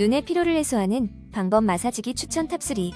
눈의 피로를 해소하는 방법 마사지기 추천 탑3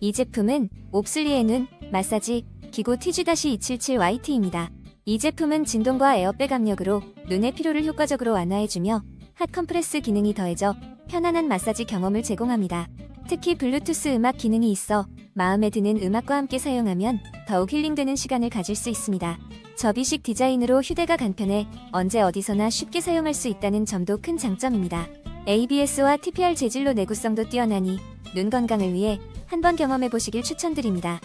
이 제품은 옵슬리의 눈 마사지 기구 TG-277YT입니다. 이 제품은 진동과 에어백 압력으로 눈의 피로를 효과적으로 완화해주며 핫 컴프레스 기능이 더해져 편안한 마사지 경험을 제공합니다. 특히 블루투스 음악 기능이 있어 마음에 드는 음악과 함께 사용하면 더욱 힐링되는 시간을 가질 수 있습니다. 접이식 디자인으로 휴대가 간편해 언제 어디서나 쉽게 사용할 수 있다는 점도 큰 장점입니다. ABS와 TPR 재질로 내구성도 뛰어나니 눈 건강을 위해 한번 경험해 보시길 추천드립니다.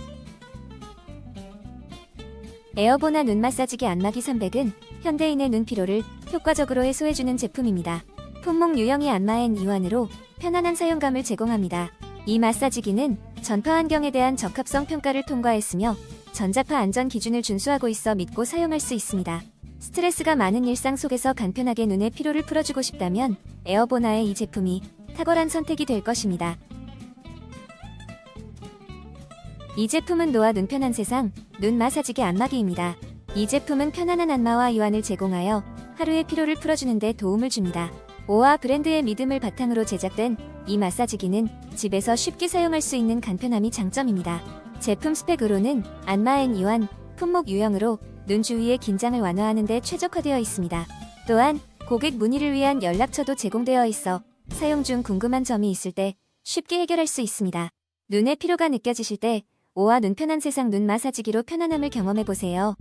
에어보나 눈 마사지기 안마기 300은 현대인의 눈 피로를 효과적으로 해소해주는 제품입니다. 품목 유형이 안마엔 이완으로 편안한 사용감을 제공합니다. 이 마사지기는 전파 환경에 대한 적합성 평가를 통과했으며 전자파 안전 기준을 준수하고 있어 믿고 사용할 수 있습니다. 스트레스가 많은 일상 속에서 간편하게 눈의 피로를 풀어주고 싶다면 에어보나의 이 제품이 탁월한 선택이 될 것입니다. 이 제품은 노아 눈 편한 세상 눈 마사지기 안마기입니다. 이 제품은 편안한 안마와 이완을 제공하여 하루의 피로를 풀어주는 데 도움을 줍니다. 오아 브랜드의 믿음을 바탕으로 제작된 이 마사지기는 집에서 쉽게 사용할 수 있는 간편함이 장점입니다. 제품 스펙으로는 안마엔 이완, 품목 유형으로 눈 주위의 긴장을 완화하는 데 최적화되어 있습니다. 또한 고객 문의를 위한 연락처도 제공되어 있어 사용 중 궁금한 점이 있을 때 쉽게 해결할 수 있습니다. 눈의 피로가 느껴지실 때 오아 눈 편한 세상 눈 마사지기로 편안함을 경험해 보세요.